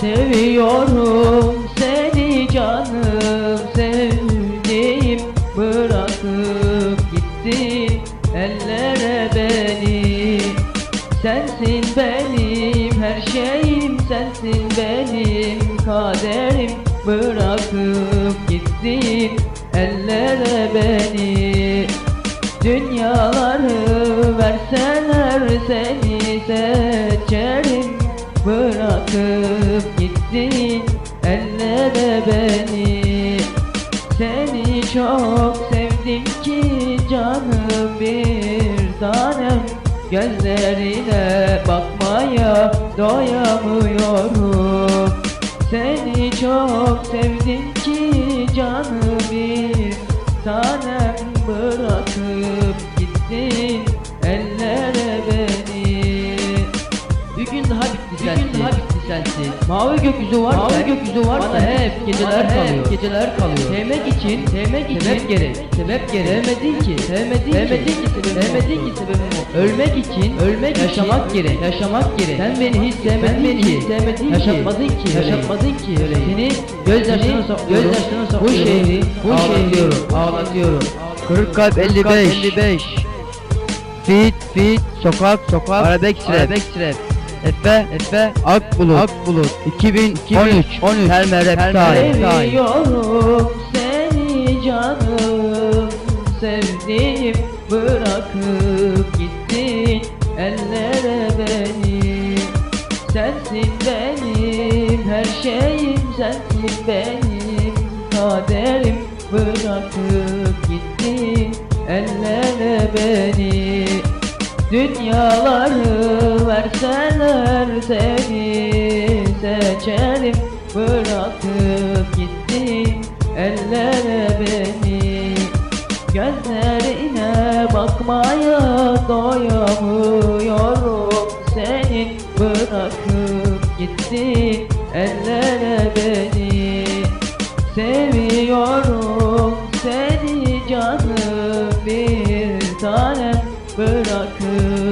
Seviyorum. Seni canım sevdiğim Bırakıp gittin ellere beni. Sensin benim her şeyim sensin benim. Kaderim Bırakıp gittin ellere beni. Dünyaları verseler seni seçerim Bırakıp gittin ellere beni. Seni çok sevdim ki canım bir tanem. Gözlerine bakmaya doyamıyorum. Seni çok sevdim ki canım bir tanem Mavi gökyüzü var. Mavi gökyüzü var. Bana hep geceler kalıyor. Geceler kalıyor. Sevmek için, sevmek için sebep gerek. Sebep gerek. Sevmedin ki, sevmedin, sevmedin ki, sevmedin ki sebebim o. Ölmek için, ölmek yaşamak için, gerek. Yaşamak gerek. Sen beni hiç sevmedin beni ki, hiç sevmedin yaşatmadın ki, yaşatmadın ki öyle. Seni gözyaşlarına saklıyorum. Gözyaşlarına saklıyorum. Bu şehri, bu şehri ağlatıyorum. Kırık kalp 55 55 Fit fit sokak sokak Arabek rap Arabex rap Efe Efe. Akbulut. Akbulut. 2013 13 Terme rap time Seviyorum seni canım. Sevdiğim bırakıp gittin ellere beni. Sensin benim her şeyim sensin benim. Kaderim Bırakıp gittin ellere beni. Dünyaları verseler seni seçelim Bırakıp gitti ellere beni. Gözlerine bakmaya doyamıyorum Seni. Bırakıp gitti ellere beni. Seviyorum seni canım bir tane bırakıp